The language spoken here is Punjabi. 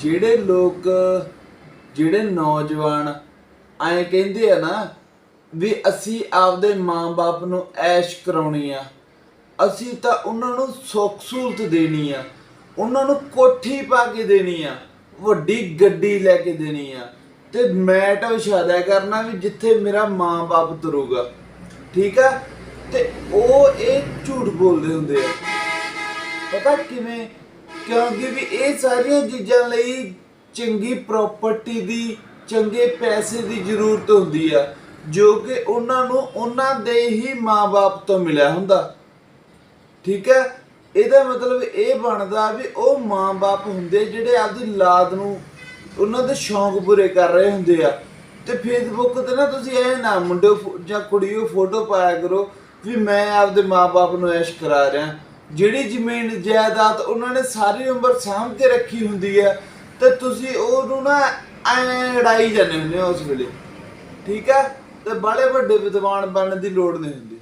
ਜਿਹੜੇ ਲੋਕ, ਜਿਹੜੇ ਨੌਜਵਾਨ ਐਂ ਕਹਿੰਦੇ ਆ ਨਾ ਵੀ ਅਸੀਂ ਆਪਦੇ ਮਾਂ-ਬਾਪ ਨੂੰ ਐਸ਼ ਕਰਾਉਣੀ ਆ, ਅਸੀਂ ਤਾਂ ਉਹਨਾਂ ਨੂੰ ਸੁੱਖ ਸਹੂਲਤ ਦੇਣੀ ਆ, ਉਹਨਾਂ ਨੂੰ ਕੋਠੀ ਪਾ ਕੇ ਦੇਣੀ ਆ, ਵੱਡੀ ਗੱਡੀ ਲੈ ਕੇ ਦੇਣੀ ਆ। ਤੇ ਮੈਂ ਤਾਂ ਵਿਛਾਦਿਆ ਕਰਨਾ ਵੀ ਜਿੱਥੇ ਮੇਰਾ ਮਾਂ-ਬਾਪ ਤੁਰੂਗਾ, ਠੀਕ ਆ? ਤੇ ਉਹ ਇਹ ਝੂਠ ਬੋਲਦੇ ਹੁੰਦੇ ਆ। ਪਤਾ ਕਿਵੇਂ ਕਿਉਂਕਿ ਵੀ ਇਹ ਸਾਰੀਆਂ ਚੀਜ਼ਾਂ ਲਈ ਚੰਗੀ ਪ੍ਰਾਪਰਟੀ ਦੀ, ਚੰਗੇ ਪੈਸੇ ਦੀ ਜ਼ਰੂਰਤ ਹੁੰਦੀ ਆ, ਜੋ ਕਿ ਉਹਨਾਂ ਨੂੰ ਉਹਨਾਂ ਦੇ ਹੀ ਮਾਪੇ ਤੋਂ ਮਿਲਿਆ ਹੁੰਦਾ। ਠੀਕ ਹੈ? ਇਹਦਾ ਮਤਲਬ ਇਹ ਬਣਦਾ ਵੀ ਉਹ ਮਾਪੇ ਹੁੰਦੇ ਜਿਹੜੇ ਆਪਦੀ ਲਾਦ ਨੂੰ ਉਹਨਾਂ ਦੇ ਸ਼ੌਂਕ ਪੂਰੇ ਕਰ ਰਹੇ ਹੁੰਦੇ ਆ। ਤੇ ਫੇਸਬੁੱਕ ਤੇ ਨਾ ਤੁਸੀਂ ਇਹ ਨਾ ਮੁੰਡੇ ਫੋ- ਜਾਂ ਕੁੜੀਓ ਫੋਟੋ ਪਾਇਆ ਕਰੋ ਵੀ ਮੈਂ ਆਪਦੇ ਮਾਪੇ ਨੂੰ ਐਸ਼ ਕਰਾ ਰਿਹਾ। ਜਿਹੜੀ ਜ਼ਮੀਨ ਜਾਇਦਾਦ ਉਹਨਾਂ ਨੇ ਸਾਰੀ ਉਮਰ ਸਾਂਭ ਕੇ ਰੱਖੀ ਹੁੰਦੀ ਹੈ, ਤੇ ਤੁਸੀਂ ਉਹਨੂੰ ਨਾ ਐ ਅੜਾਈ ਜਾਂਦੇ ਹੁੰਦੇ ਹੋ ਉਸ ਵੇਲੇ। ਠੀਕ ਹੈ? ਤੇ ਬਾਲੇ ਵੱਡੇ ਵਿਦਵਾਨ ਬਣਨ ਦੀ ਲੋੜ ਨਹੀਂ ਹੁੰਦੀ।